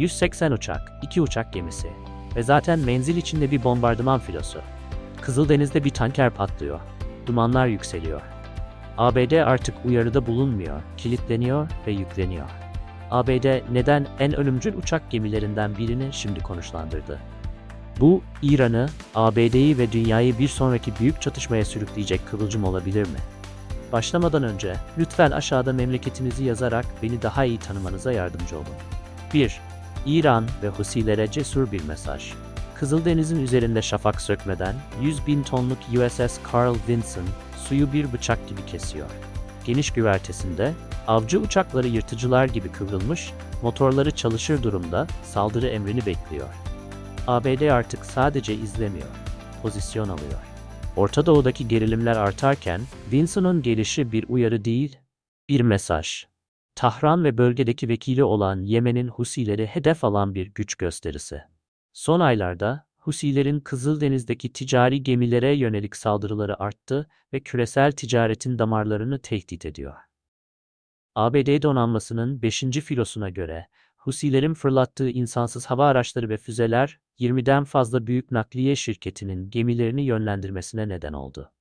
180 uçak, 2 uçak gemisi ve zaten menzil içinde bir bombardıman filosu. Kızıldeniz'de bir tanker patlıyor. Dumanlar yükseliyor. ABD artık uyarıda bulunmuyor, kilitleniyor ve yükleniyor. ABD neden en ölümcül uçak gemilerinden birini şimdi konuşlandırdı? Bu, İran'ı, ABD'yi ve dünyayı bir sonraki büyük çatışmaya sürükleyecek kıvılcım olabilir mi? Başlamadan önce lütfen aşağıda memleketinizi yazarak beni daha iyi tanımanıza yardımcı olun. 1. İran ve Husilere cesur bir mesaj. Kızıldeniz'in üzerinde şafak sökmeden 100 bin tonluk USS Carl Vinson suyu bir bıçak gibi kesiyor. Geniş güvertesinde avcı uçakları yırtıcılar gibi kıvrılmış, motorları çalışır durumda saldırı emrini bekliyor. ABD artık sadece izlemiyor, pozisyon alıyor. Orta Doğu'daki gerilimler artarken Vinson'un gelişi bir uyarı değil, bir mesaj. Tahran ve bölgedeki vekili olan Yemen'in Husileri hedef alan bir güç gösterisi. Son aylarda Husilerin Kızıldeniz'deki ticari gemilere yönelik saldırıları arttı ve küresel ticaretin damarlarını tehdit ediyor. ABD donanmasının 5. filosuna göre Husilerin fırlattığı insansız hava araçları ve füzeler 20'den fazla büyük nakliye şirketinin gemilerini yönlendirmesine neden oldu.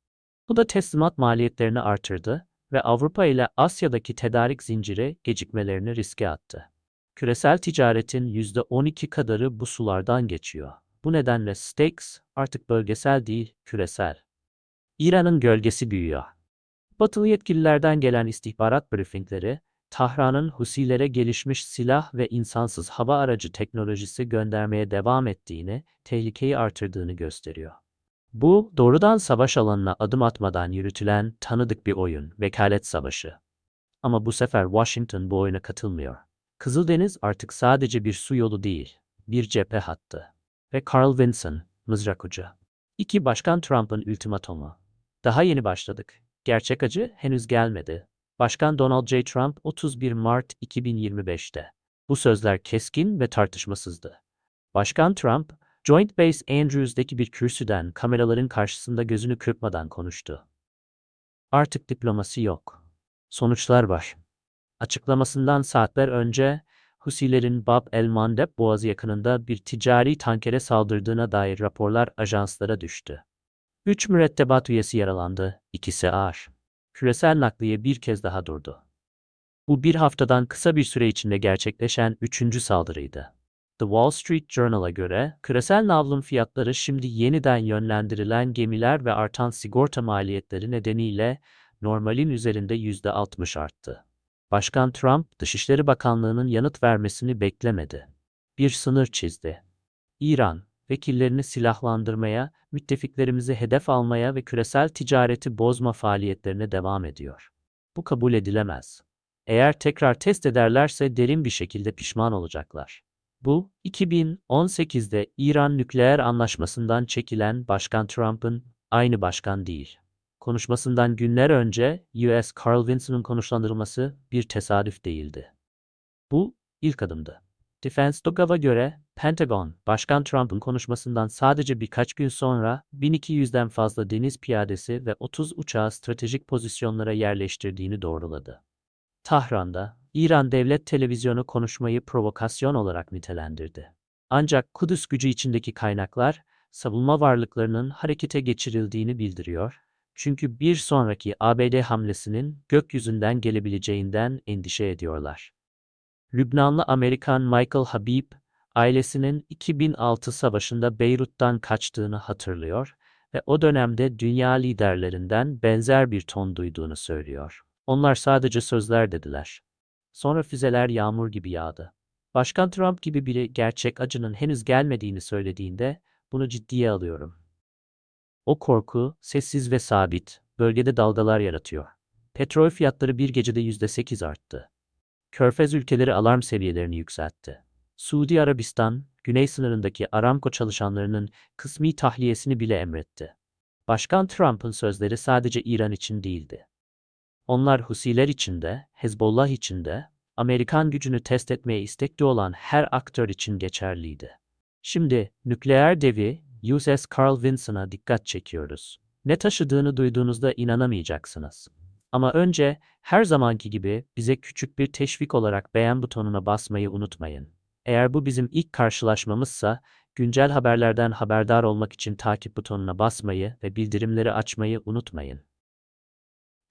Bu da teslimat maliyetlerini artırdı ve Avrupa ile Asya'daki tedarik zinciri gecikmelerini riske attı. Küresel ticaretin %12 kadarı bu sulardan geçiyor. Bu nedenle stakes artık bölgesel değil, küresel. İran'ın gölgesi büyüyor. Batılı yetkililerden gelen istihbarat briefingleri, Tahran'ın Husilere gelişmiş silah ve insansız hava aracı teknolojisi göndermeye devam ettiğini, tehlikeyi artırdığını gösteriyor. Bu, doğrudan savaş alanına adım atmadan yürütülen tanıdık bir oyun, vekalet savaşı. Ama bu sefer Washington bu oyuna katılmıyor. Kızıldeniz artık sadece bir su yolu değil, bir cephe hattı. Ve Carl Vinson, mızrak ucu. İki Başkan Trump'ın ultimatomu. Daha yeni başladık. Gerçek acı henüz gelmedi. Başkan Donald J. Trump 31 Mart 2025'te. Bu sözler keskin ve tartışmasızdı. Başkan Trump, Joint Base Andrews'daki bir kürsüden kameraların karşısında gözünü kırpmadan konuştu. Artık diplomasi yok. Sonuçlar var. Açıklamasından saatler önce Husilerin Bab el-Mandeb boğazı yakınında bir ticari tankere saldırdığına dair raporlar ajanslara düştü. Üç mürettebat üyesi yaralandı, ikisi ağır. Küresel nakliye bir kez daha durdu. Bu bir haftadan kısa bir süre içinde gerçekleşen üçüncü saldırıydı. The Wall Street Journal'a göre küresel navlun fiyatları şimdi yeniden yönlendirilen gemiler ve artan sigorta maliyetleri nedeniyle normalin üzerinde %60 arttı. Başkan Trump, Dışişleri Bakanlığı'nın yanıt vermesini beklemedi. Bir sınır çizdi. İran, vekillerini silahlandırmaya, müttefiklerimizi hedef almaya ve küresel ticareti bozma faaliyetlerine devam ediyor. Bu kabul edilemez. Eğer tekrar test ederlerse derin bir şekilde pişman olacaklar. Bu, 2018'de İran nükleer anlaşmasından çekilen Başkan Trump'ın aynı başkan değil. Konuşmasından günler önce US Carl Vinson'un konuşlandırılması bir tesadüf değildi. Bu ilk adımdı. Defense Dogav'a göre Pentagon, Başkan Trump'ın konuşmasından sadece birkaç gün sonra 1200'den fazla deniz piyadesi ve 30 uçağı stratejik pozisyonlara yerleştirdiğini doğruladı. Tahran'da, İran Devlet Televizyonu konuşmayı provokasyon olarak nitelendirdi. Ancak Kudüs gücü içindeki kaynaklar, savunma varlıklarının harekete geçirildiğini bildiriyor, çünkü bir sonraki ABD hamlesinin gökyüzünden gelebileceğinden endişe ediyorlar. Lübnanlı Amerikan Michael Habib, ailesinin 2006 savaşında Beyrut'tan kaçtığını hatırlıyor ve o dönemde dünya liderlerinden benzer bir ton duyduğunu söylüyor. Onlar sadece sözler dediler. Sonra füzeler yağmur gibi yağdı. Başkan Trump gibi biri gerçek acının henüz gelmediğini söylediğinde bunu ciddiye alıyorum. O korku, sessiz ve sabit, bölgede dalgalar yaratıyor. Petrol fiyatları bir gecede %8 arttı. Körfez ülkeleri alarm seviyelerini yükseltti. Suudi Arabistan, güney sınırındaki Aramco çalışanlarının kısmi tahliyesini bile emretti. Başkan Trump'ın sözleri sadece İran için değildi. Onlar Husiler için de, Hezbollah için de, Amerikan gücünü test etmeye istekli olan her aktör için geçerliydi. Şimdi nükleer devi USS Carl Vinson'a dikkat çekiyoruz. Ne taşıdığını duyduğunuzda inanamayacaksınız. Ama önce her zamanki gibi bize küçük bir teşvik olarak beğen butonuna basmayı unutmayın. Eğer bu bizim ilk karşılaşmamızsa, güncel haberlerden haberdar olmak için takip butonuna basmayı ve bildirimleri açmayı unutmayın.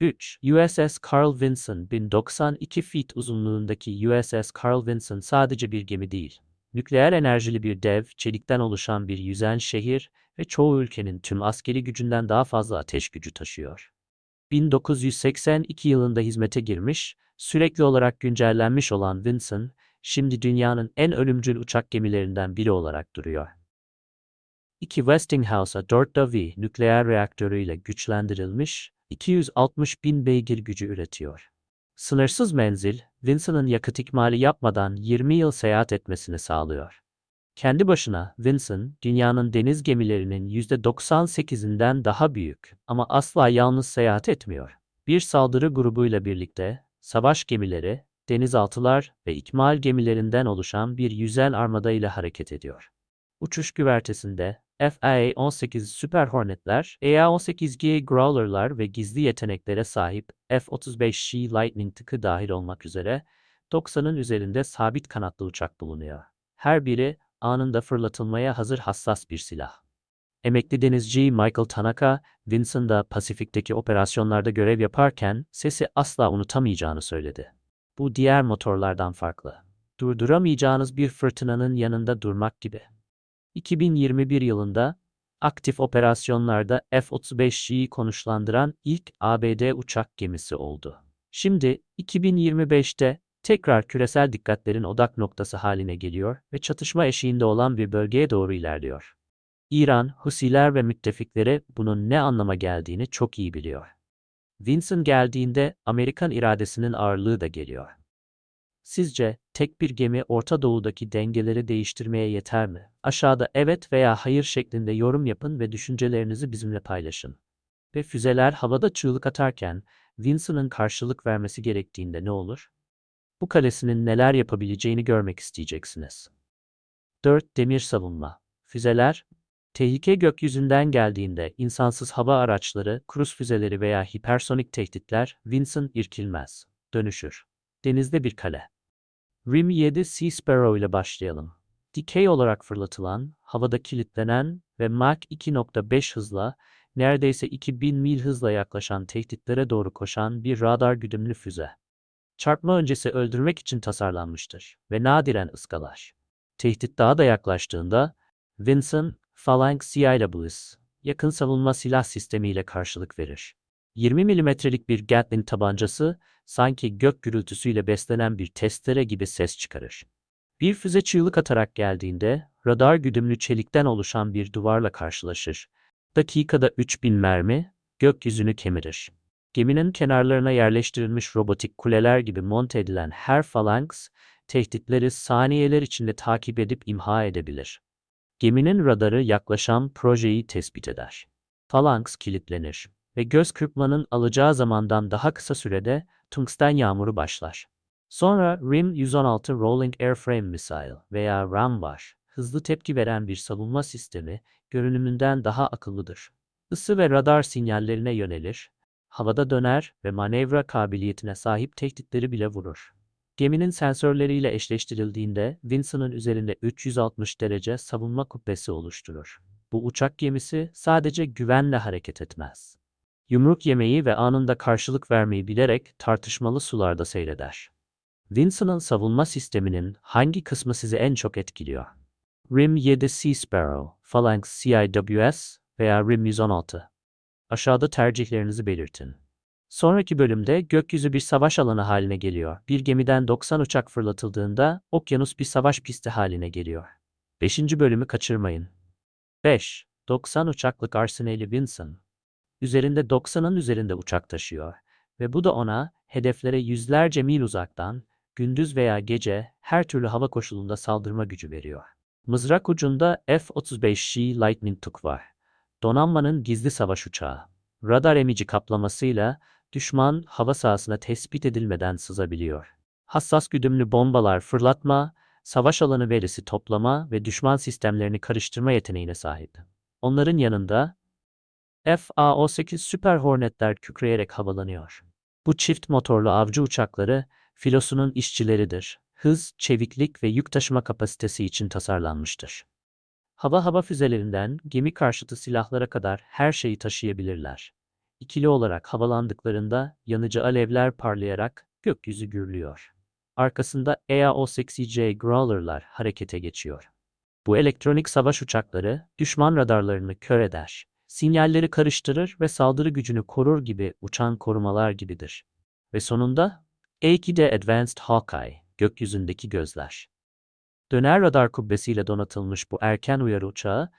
3. USS Carl Vinson 1092 feet uzunluğundaki USS Carl Vinson sadece bir gemi değil. Nükleer enerjili bir dev, çelikten oluşan bir yüzen şehir ve çoğu ülkenin tüm askeri gücünden daha fazla ateş gücü taşıyor. 1982 yılında hizmete girmiş, sürekli olarak güncellenmiş olan Vinson, şimdi dünyanın en ölümcül uçak gemilerinden biri olarak duruyor. 2 Westinghouse'a 4W nükleer reaktörüyle güçlendirilmiş, 260 bin beygir gücü üretiyor. Sınırsız menzil, Vinson'ın yakıt ikmali yapmadan 20 yıl seyahat etmesini sağlıyor. Kendi başına Vinson, dünyanın deniz gemilerinin %98'inden daha büyük ama asla yalnız seyahat etmiyor. Bir saldırı grubuyla birlikte savaş gemileri, denizaltılar ve ikmal gemilerinden oluşan bir yüzen armada ile hareket ediyor. Uçuş güvertesinde FA-18 Super Hornet'ler, EA-18G Growler'lar ve gizli yeteneklere sahip F-35G Lightning tıkı dahil olmak üzere 90'ın üzerinde sabit kanatlı uçak bulunuyor. Her biri anında fırlatılmaya hazır hassas bir silah. Emekli denizci Michael Tanaka, Vincent'da Pasifik'teki operasyonlarda görev yaparken sesi asla unutamayacağını söyledi. Bu diğer motorlardan farklı. Durduramayacağınız bir fırtınanın yanında durmak gibi. 2021 yılında aktif operasyonlarda F-35G'yi konuşlandıran ilk ABD uçak gemisi oldu. Şimdi 2025'te tekrar küresel dikkatlerin odak noktası haline geliyor ve çatışma eşiğinde olan bir bölgeye doğru ilerliyor. İran, Husiler ve müttefikleri bunun ne anlama geldiğini çok iyi biliyor. Vinson geldiğinde Amerikan iradesinin ağırlığı da geliyor. Sizce tek bir gemi Orta Doğu'daki dengeleri değiştirmeye yeter mi? Aşağıda evet veya hayır şeklinde yorum yapın ve düşüncelerinizi bizimle paylaşın. Ve füzeler havada çığlık atarken Vinson'ın karşılık vermesi gerektiğinde ne olur? Bu kalesinin neler yapabileceğini görmek isteyeceksiniz. 4. Demir savunma. Füzeler, tehlike gökyüzünden geldiğinde insansız hava araçları, kruz füzeleri veya hipersonik tehditler Vinson irkilmez, dönüşür. Denizde bir kale. Rim 7 Sea Sparrow ile başlayalım. Dikey olarak fırlatılan, havada kilitlenen ve Mach 2.5 hızla, neredeyse 2000 mil hızla yaklaşan tehditlere doğru koşan bir radar güdümlü füze. Çarpma öncesi öldürmek için tasarlanmıştır ve nadiren ıskalar. Tehdit daha da yaklaştığında, Vinson, Phalanx CIWS, yakın savunma silah sistemiyle karşılık verir. 20 milimetrelik bir Gatling tabancası sanki gök gürültüsüyle beslenen bir testere gibi ses çıkarır. Bir füze çığlık atarak geldiğinde radar güdümlü çelikten oluşan bir duvarla karşılaşır. Dakikada 3000 mermi gökyüzünü kemirir. Geminin kenarlarına yerleştirilmiş robotik kuleler gibi monte edilen her falanks tehditleri saniyeler içinde takip edip imha edebilir. Geminin radarı yaklaşan projeyi tespit eder. Falanks kilitlenir ve göz kırpmanın alacağı zamandan daha kısa sürede tungsten yağmuru başlar. Sonra RIM 116 Rolling Airframe Missile veya RAM var. Hızlı tepki veren bir savunma sistemi görünümünden daha akıllıdır. Isı ve radar sinyallerine yönelir, havada döner ve manevra kabiliyetine sahip tehditleri bile vurur. Geminin sensörleriyle eşleştirildiğinde Vinson'ın üzerinde 360 derece savunma kubbesi oluşturur. Bu uçak gemisi sadece güvenle hareket etmez. Yumruk yemeyi ve anında karşılık vermeyi bilerek tartışmalı sularda seyreder. Vinson'ın savunma sisteminin hangi kısmı sizi en çok etkiliyor? RIM 7 Sea Sparrow, Phalanx CIWS veya RIM 116. Aşağıda tercihlerinizi belirtin. Sonraki bölümde gökyüzü bir savaş alanı haline geliyor. Bir gemiden 90 uçak fırlatıldığında okyanus bir savaş pisti haline geliyor. 5. bölümü kaçırmayın. 5. 90 uçaklık arsenali Vinson. Üzerinde 90'ın üzerinde uçak taşıyor ve bu da ona hedeflere yüzlerce mil uzaktan, gündüz veya gece her türlü hava koşulunda saldırma gücü veriyor. Mızrak ucunda F-35G Lightning Tuk var. Donanmanın gizli savaş uçağı. Radar emici kaplamasıyla düşman hava sahasına tespit edilmeden sızabiliyor. Hassas güdümlü bombalar fırlatma, savaş alanı verisi toplama ve düşman sistemlerini karıştırma yeteneğine sahip. Onların yanında FA-18 Super Hornetler kükreyerek havalanıyor. Bu çift motorlu avcı uçakları filosunun işçileridir hız, çeviklik ve yük taşıma kapasitesi için tasarlanmıştır. Hava hava füzelerinden gemi karşıtı silahlara kadar her şeyi taşıyabilirler. İkili olarak havalandıklarında yanıcı alevler parlayarak gökyüzü gürlüyor. Arkasında EA-18J Growler'lar harekete geçiyor. Bu elektronik savaş uçakları düşman radarlarını kör eder, sinyalleri karıştırır ve saldırı gücünü korur gibi uçan korumalar gibidir. Ve sonunda A2'de Advanced Hawkeye, gökyüzündeki gözler. Döner radar kubbesiyle donatılmış bu erken uyarı uçağı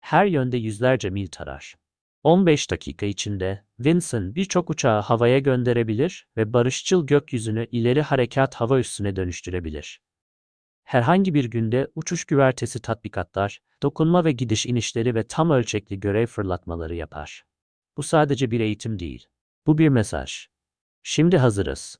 her yönde yüzlerce mil tarar. 15 dakika içinde Vinson birçok uçağı havaya gönderebilir ve barışçıl gökyüzünü ileri harekat hava üssüne dönüştürebilir. Herhangi bir günde uçuş güvertesi tatbikatlar, dokunma ve gidiş inişleri ve tam ölçekli görev fırlatmaları yapar. Bu sadece bir eğitim değil. Bu bir mesaj. Şimdi hazırız.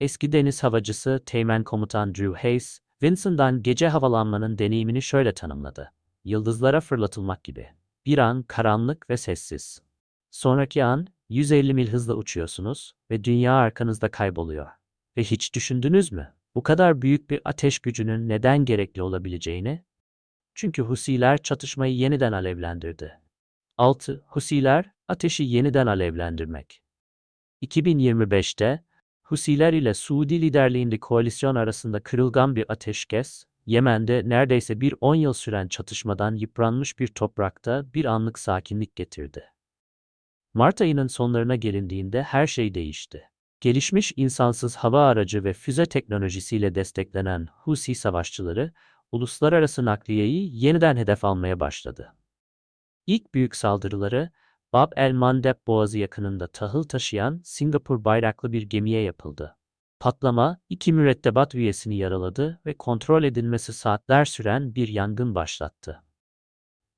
Eski deniz havacısı Teğmen Komutan Drew Hayes, Vincent'dan gece havalanmanın deneyimini şöyle tanımladı. Yıldızlara fırlatılmak gibi. Bir an karanlık ve sessiz. Sonraki an 150 mil hızla uçuyorsunuz ve dünya arkanızda kayboluyor. Ve hiç düşündünüz mü? Bu kadar büyük bir ateş gücünün neden gerekli olabileceğini? Çünkü Husiler çatışmayı yeniden alevlendirdi. 6. Husiler ateşi yeniden alevlendirmek. 2025'te Husiler ile Suudi liderliğinde koalisyon arasında kırılgan bir ateşkes, Yemen'de neredeyse bir 10 yıl süren çatışmadan yıpranmış bir toprakta bir anlık sakinlik getirdi. Mart ayının sonlarına gelindiğinde her şey değişti. Gelişmiş insansız hava aracı ve füze teknolojisiyle desteklenen Husi savaşçıları, uluslararası nakliyeyi yeniden hedef almaya başladı. İlk büyük saldırıları, Bab el-Mandeb Boğazı yakınında tahıl taşıyan Singapur bayraklı bir gemiye yapıldı. Patlama, iki mürettebat üyesini yaraladı ve kontrol edilmesi saatler süren bir yangın başlattı.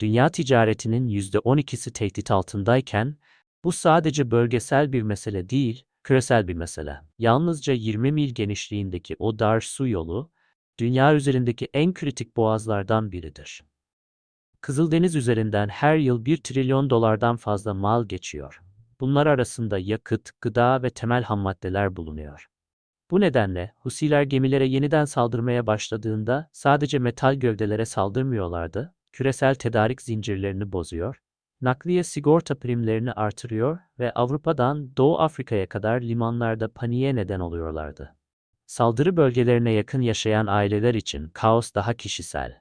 Dünya ticaretinin %12'si tehdit altındayken, bu sadece bölgesel bir mesele değil, küresel bir mesele. Yalnızca 20 mil genişliğindeki o dar su yolu, dünya üzerindeki en kritik boğazlardan biridir. Kızıldeniz üzerinden her yıl 1 trilyon dolardan fazla mal geçiyor. Bunlar arasında yakıt, gıda ve temel hammaddeler bulunuyor. Bu nedenle Husiler gemilere yeniden saldırmaya başladığında sadece metal gövdelere saldırmıyorlardı, küresel tedarik zincirlerini bozuyor, nakliye sigorta primlerini artırıyor ve Avrupa'dan Doğu Afrika'ya kadar limanlarda paniğe neden oluyorlardı. Saldırı bölgelerine yakın yaşayan aileler için kaos daha kişisel.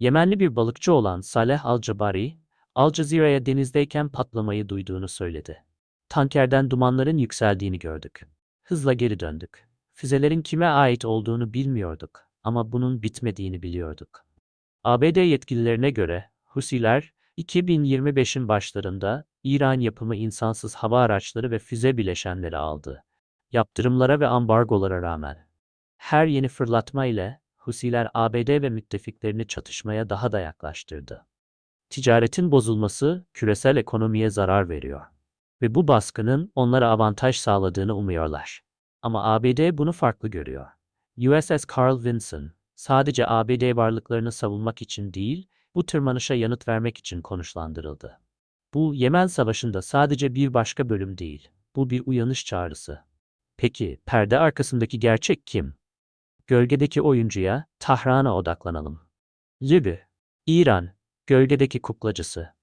Yemenli bir balıkçı olan Saleh Al-Jabari, Al Cezire'ye denizdeyken patlamayı duyduğunu söyledi. Tankerden dumanların yükseldiğini gördük. Hızla geri döndük. Füzelerin kime ait olduğunu bilmiyorduk ama bunun bitmediğini biliyorduk. ABD yetkililerine göre Husiler 2025'in başlarında İran yapımı insansız hava araçları ve füze bileşenleri aldı. Yaptırımlara ve ambargolara rağmen. Her yeni fırlatma ile Husiler ABD ve müttefiklerini çatışmaya daha da yaklaştırdı. Ticaretin bozulması küresel ekonomiye zarar veriyor ve bu baskının onlara avantaj sağladığını umuyorlar. Ama ABD bunu farklı görüyor. USS Carl Vinson sadece ABD varlıklarını savunmak için değil, bu tırmanışa yanıt vermek için konuşlandırıldı. Bu Yemen Savaşı'nda sadece bir başka bölüm değil, bu bir uyanış çağrısı. Peki, perde arkasındaki gerçek kim? Gölgedeki oyuncuya, Tahran'a odaklanalım. Libya, İran, gölgedeki kuklacısı.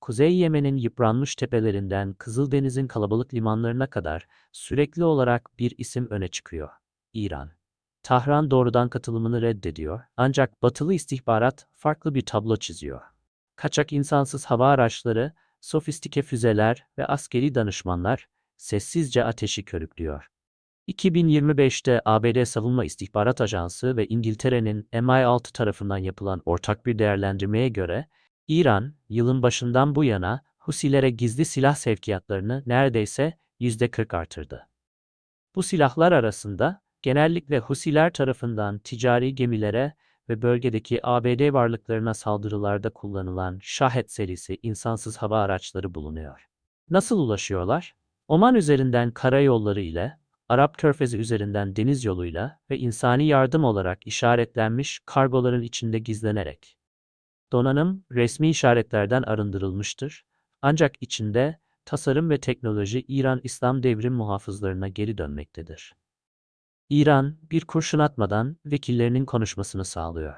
Kuzey Yemen'in yıpranmış tepelerinden Kızıldeniz'in kalabalık limanlarına kadar sürekli olarak bir isim öne çıkıyor. İran. Tahran doğrudan katılımını reddediyor ancak batılı istihbarat farklı bir tablo çiziyor. Kaçak insansız hava araçları, sofistike füzeler ve askeri danışmanlar sessizce ateşi körüklüyor. 2025'te ABD Savunma İstihbarat Ajansı ve İngiltere'nin MI6 tarafından yapılan ortak bir değerlendirmeye göre İran, yılın başından bu yana Husilere gizli silah sevkiyatlarını neredeyse %40 artırdı. Bu silahlar arasında genellikle Husiler tarafından ticari gemilere ve bölgedeki ABD varlıklarına saldırılarda kullanılan Şahet serisi insansız hava araçları bulunuyor. Nasıl ulaşıyorlar? Oman üzerinden karayolları ile, Arap Körfezi üzerinden deniz yoluyla ve insani yardım olarak işaretlenmiş kargoların içinde gizlenerek. Donanım resmi işaretlerden arındırılmıştır ancak içinde tasarım ve teknoloji İran İslam devrim muhafızlarına geri dönmektedir. İran bir kurşun atmadan vekillerinin konuşmasını sağlıyor.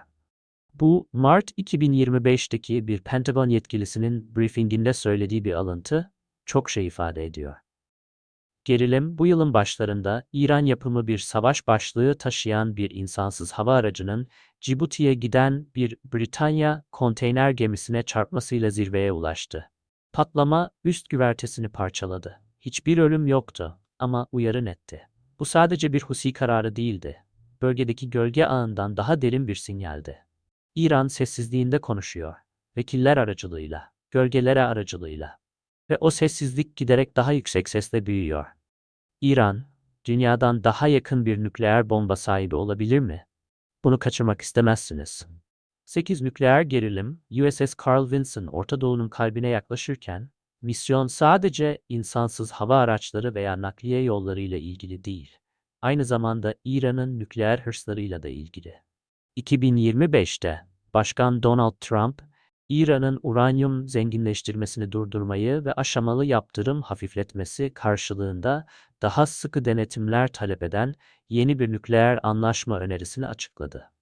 Bu Mart 2025'teki bir Pentagon yetkilisinin briefinginde söylediği bir alıntı çok şey ifade ediyor. Gerilim bu yılın başlarında İran yapımı bir savaş başlığı taşıyan bir insansız hava aracının Cibuti'ye giden bir Britanya konteyner gemisine çarpmasıyla zirveye ulaştı. Patlama üst güvertesini parçaladı. Hiçbir ölüm yoktu ama uyarı netti. Bu sadece bir husi kararı değildi. Bölgedeki gölge ağından daha derin bir sinyaldi. İran sessizliğinde konuşuyor. Vekiller aracılığıyla, gölgelere aracılığıyla. Ve o sessizlik giderek daha yüksek sesle büyüyor. İran, dünyadan daha yakın bir nükleer bomba sahibi olabilir mi? Bunu kaçırmak istemezsiniz. 8 nükleer gerilim, USS Carl Vinson Orta Doğu'nun kalbine yaklaşırken, misyon sadece insansız hava araçları veya nakliye yollarıyla ilgili değil. Aynı zamanda İran'ın nükleer hırslarıyla da ilgili. 2025'te Başkan Donald Trump, İran'ın uranyum zenginleştirmesini durdurmayı ve aşamalı yaptırım hafifletmesi karşılığında daha sıkı denetimler talep eden yeni bir nükleer anlaşma önerisini açıkladı.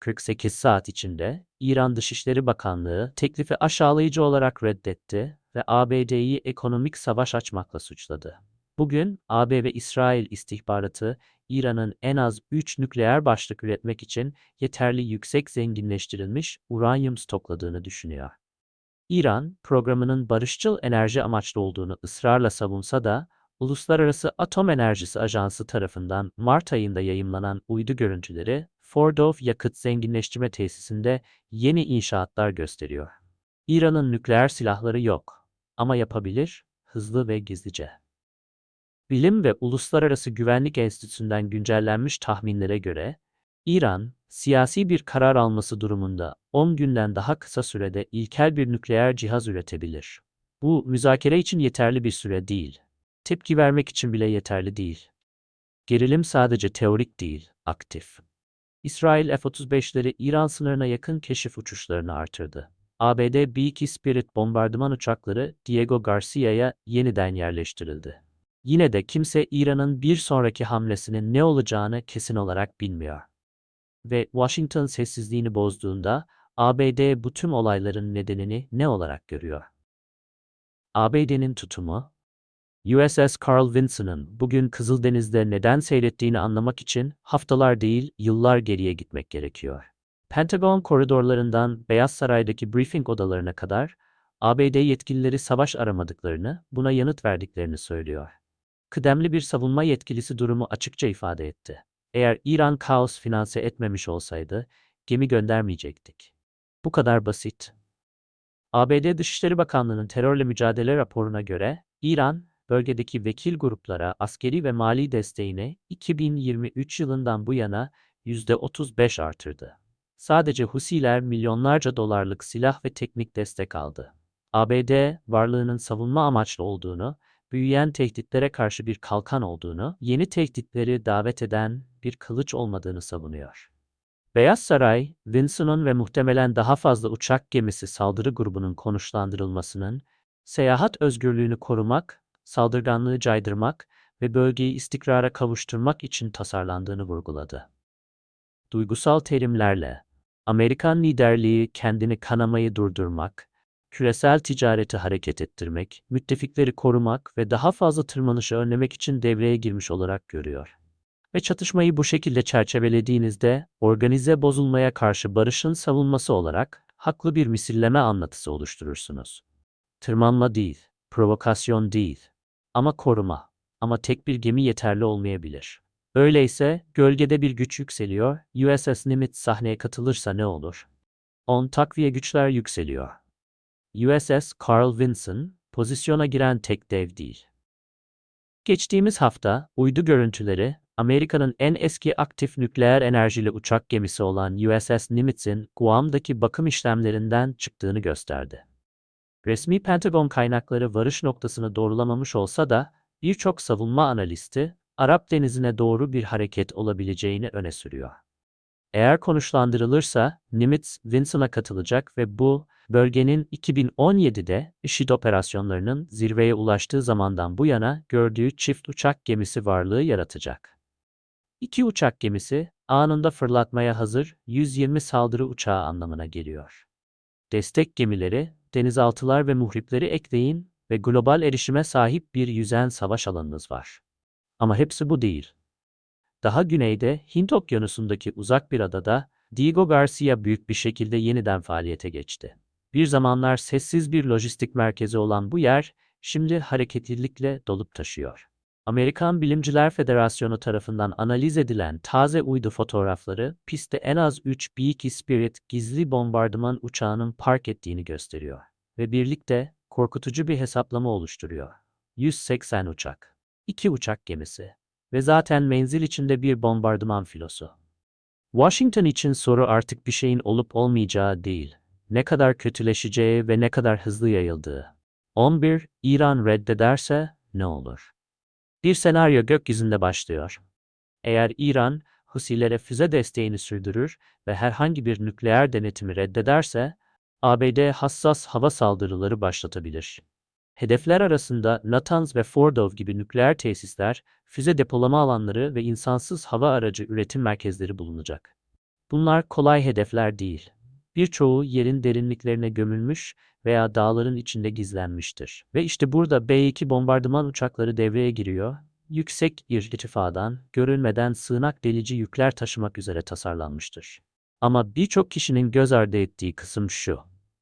48 saat içinde İran Dışişleri Bakanlığı teklifi aşağılayıcı olarak reddetti ve ABD'yi ekonomik savaş açmakla suçladı. Bugün AB ve İsrail istihbaratı İran'ın en az 3 nükleer başlık üretmek için yeterli yüksek zenginleştirilmiş uranyum stokladığını düşünüyor. İran, programının barışçıl enerji amaçlı olduğunu ısrarla savunsa da, Uluslararası Atom Enerjisi Ajansı tarafından Mart ayında yayımlanan uydu görüntüleri, Fordov yakıt zenginleştirme tesisinde yeni inşaatlar gösteriyor. İran'ın nükleer silahları yok ama yapabilir, hızlı ve gizlice. Bilim ve Uluslararası Güvenlik Enstitüsü'nden güncellenmiş tahminlere göre, İran, siyasi bir karar alması durumunda 10 günden daha kısa sürede ilkel bir nükleer cihaz üretebilir. Bu müzakere için yeterli bir süre değil. Tepki vermek için bile yeterli değil. Gerilim sadece teorik değil, aktif. İsrail F-35'leri İran sınırına yakın keşif uçuşlarını artırdı. ABD B-2 Spirit bombardıman uçakları Diego Garcia'ya yeniden yerleştirildi. Yine de kimse İran'ın bir sonraki hamlesinin ne olacağını kesin olarak bilmiyor. Ve Washington sessizliğini bozduğunda ABD bu tüm olayların nedenini ne olarak görüyor? ABD'nin tutumu, USS Carl Vinson'ın bugün Kızıldeniz'de neden seyrettiğini anlamak için haftalar değil, yıllar geriye gitmek gerekiyor. Pentagon koridorlarından Beyaz Saray'daki briefing odalarına kadar ABD yetkilileri savaş aramadıklarını, buna yanıt verdiklerini söylüyor. Kıdemli bir savunma yetkilisi durumu açıkça ifade etti. Eğer İran kaos finanse etmemiş olsaydı, gemi göndermeyecektik. Bu kadar basit. ABD Dışişleri Bakanlığı'nın terörle mücadele raporuna göre, İran, bölgedeki vekil gruplara askeri ve mali desteğini 2023 yılından bu yana %35 artırdı. Sadece Husiler milyonlarca dolarlık silah ve teknik destek aldı. ABD, varlığının savunma amaçlı olduğunu, büyüyen tehditlere karşı bir kalkan olduğunu, yeni tehditleri davet eden bir kılıç olmadığını savunuyor. Beyaz Saray, Winston'un ve muhtemelen daha fazla uçak gemisi saldırı grubunun konuşlandırılmasının, seyahat özgürlüğünü korumak saldırganlığı caydırmak ve bölgeyi istikrara kavuşturmak için tasarlandığını vurguladı. Duygusal terimlerle, Amerikan liderliği kendini kanamayı durdurmak, küresel ticareti hareket ettirmek, müttefikleri korumak ve daha fazla tırmanışı önlemek için devreye girmiş olarak görüyor. Ve çatışmayı bu şekilde çerçevelediğinizde organize bozulmaya karşı barışın savunması olarak haklı bir misilleme anlatısı oluşturursunuz. Tırmanma değil, provokasyon değil, ama koruma. Ama tek bir gemi yeterli olmayabilir. Öyleyse gölgede bir güç yükseliyor, USS Nimitz sahneye katılırsa ne olur? 10 takviye güçler yükseliyor. USS Carl Vinson, pozisyona giren tek dev değil. Geçtiğimiz hafta, uydu görüntüleri, Amerika'nın en eski aktif nükleer enerjili uçak gemisi olan USS Nimitz'in Guam'daki bakım işlemlerinden çıktığını gösterdi. Resmi Pentagon kaynakları varış noktasını doğrulamamış olsa da birçok savunma analisti Arap Denizi'ne doğru bir hareket olabileceğini öne sürüyor. Eğer konuşlandırılırsa Nimitz Vinson'a katılacak ve bu bölgenin 2017'de IŞİD operasyonlarının zirveye ulaştığı zamandan bu yana gördüğü çift uçak gemisi varlığı yaratacak. İki uçak gemisi anında fırlatmaya hazır 120 saldırı uçağı anlamına geliyor. Destek gemileri, denizaltılar ve muhripleri ekleyin ve global erişime sahip bir yüzen savaş alanınız var. Ama hepsi bu değil. Daha güneyde Hint Okyanusu'ndaki uzak bir adada Diego Garcia büyük bir şekilde yeniden faaliyete geçti. Bir zamanlar sessiz bir lojistik merkezi olan bu yer şimdi hareketlilikle dolup taşıyor. Amerikan Bilimciler Federasyonu tarafından analiz edilen taze uydu fotoğrafları pistte en az 3 B-2 Spirit gizli bombardıman uçağının park ettiğini gösteriyor ve birlikte korkutucu bir hesaplama oluşturuyor. 180 uçak, 2 uçak gemisi ve zaten menzil içinde bir bombardıman filosu. Washington için soru artık bir şeyin olup olmayacağı değil, ne kadar kötüleşeceği ve ne kadar hızlı yayıldığı. 11. İran reddederse ne olur? Bir senaryo gökyüzünde başlıyor. Eğer İran, Husilere füze desteğini sürdürür ve herhangi bir nükleer denetimi reddederse, ABD hassas hava saldırıları başlatabilir. Hedefler arasında Natanz ve Fordov gibi nükleer tesisler, füze depolama alanları ve insansız hava aracı üretim merkezleri bulunacak. Bunlar kolay hedefler değil. Birçoğu yerin derinliklerine gömülmüş veya dağların içinde gizlenmiştir. Ve işte burada B-2 bombardıman uçakları devreye giriyor. Yüksek irtifadan, görülmeden sığınak delici yükler taşımak üzere tasarlanmıştır. Ama birçok kişinin göz ardı ettiği kısım şu.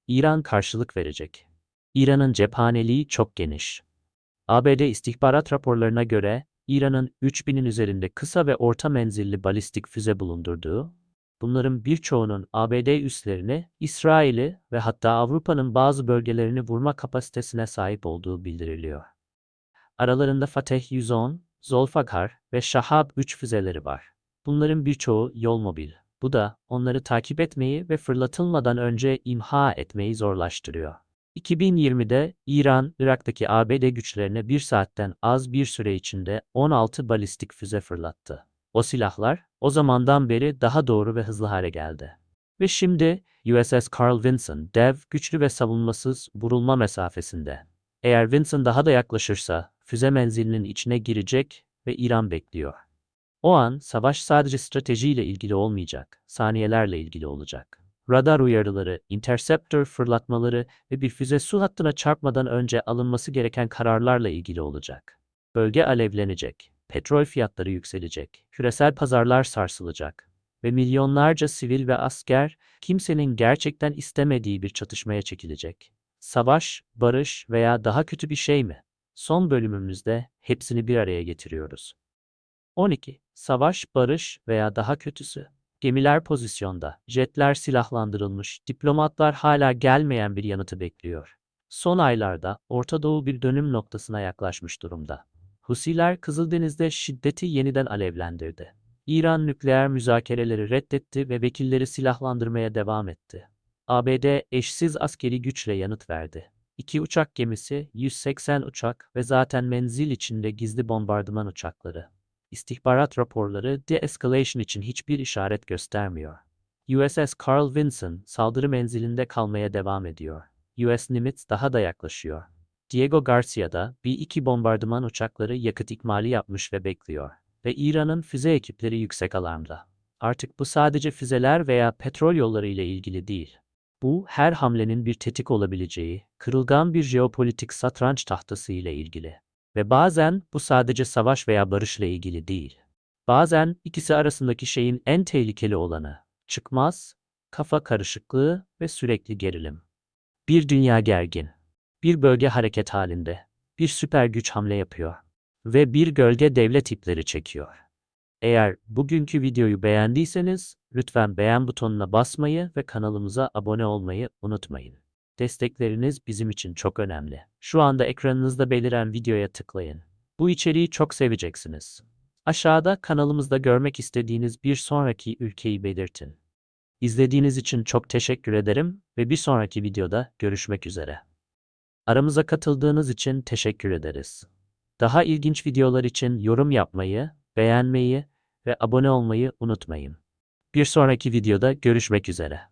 İran karşılık verecek. İran'ın cephaneliği çok geniş. ABD istihbarat raporlarına göre İran'ın 3000'in üzerinde kısa ve orta menzilli balistik füze bulundurduğu, bunların birçoğunun ABD üslerini, İsrail'i ve hatta Avrupa'nın bazı bölgelerini vurma kapasitesine sahip olduğu bildiriliyor. Aralarında Fateh 110, Zolfakar ve Şahab 3 füzeleri var. Bunların birçoğu yol mobil. Bu da onları takip etmeyi ve fırlatılmadan önce imha etmeyi zorlaştırıyor. 2020'de İran, Irak'taki ABD güçlerine bir saatten az bir süre içinde 16 balistik füze fırlattı. O silahlar o zamandan beri daha doğru ve hızlı hale geldi. Ve şimdi USS Carl Vinson, dev, güçlü ve savunmasız vurulma mesafesinde. Eğer Vinson daha da yaklaşırsa füze menzilinin içine girecek ve İran bekliyor. O an savaş sadece stratejiyle ilgili olmayacak, saniyelerle ilgili olacak. Radar uyarıları, interceptor fırlatmaları ve bir füze su hattına çarpmadan önce alınması gereken kararlarla ilgili olacak. Bölge alevlenecek, petrol fiyatları yükselecek, küresel pazarlar sarsılacak ve milyonlarca sivil ve asker kimsenin gerçekten istemediği bir çatışmaya çekilecek. Savaş, barış veya daha kötü bir şey mi? Son bölümümüzde hepsini bir araya getiriyoruz. 12. Savaş, barış veya daha kötüsü. Gemiler pozisyonda, jetler silahlandırılmış, diplomatlar hala gelmeyen bir yanıtı bekliyor. Son aylarda Orta Doğu bir dönüm noktasına yaklaşmış durumda. Husiler Kızıldeniz'de şiddeti yeniden alevlendirdi. İran nükleer müzakereleri reddetti ve vekilleri silahlandırmaya devam etti. ABD eşsiz askeri güçle yanıt verdi. İki uçak gemisi, 180 uçak ve zaten menzil içinde gizli bombardıman uçakları. İstihbarat raporları de-escalation için hiçbir işaret göstermiyor. USS Carl Vinson saldırı menzilinde kalmaya devam ediyor. US Nimitz daha da yaklaşıyor. Diego Garcia da B-2 bombardıman uçakları yakıt ikmali yapmış ve bekliyor. Ve İran'ın füze ekipleri yüksek alarmda. Artık bu sadece füzeler veya petrol yolları ile ilgili değil. Bu her hamlenin bir tetik olabileceği, kırılgan bir jeopolitik satranç tahtası ile ilgili. Ve bazen bu sadece savaş veya barışla ilgili değil. Bazen ikisi arasındaki şeyin en tehlikeli olanı, çıkmaz, kafa karışıklığı ve sürekli gerilim. Bir dünya gergin. Bir bölge hareket halinde. Bir süper güç hamle yapıyor. Ve bir gölge devlet ipleri çekiyor. Eğer bugünkü videoyu beğendiyseniz lütfen beğen butonuna basmayı ve kanalımıza abone olmayı unutmayın. Destekleriniz bizim için çok önemli. Şu anda ekranınızda beliren videoya tıklayın. Bu içeriği çok seveceksiniz. Aşağıda kanalımızda görmek istediğiniz bir sonraki ülkeyi belirtin. İzlediğiniz için çok teşekkür ederim ve bir sonraki videoda görüşmek üzere. Aramıza katıldığınız için teşekkür ederiz. Daha ilginç videolar için yorum yapmayı, beğenmeyi ve abone olmayı unutmayın. Bir sonraki videoda görüşmek üzere.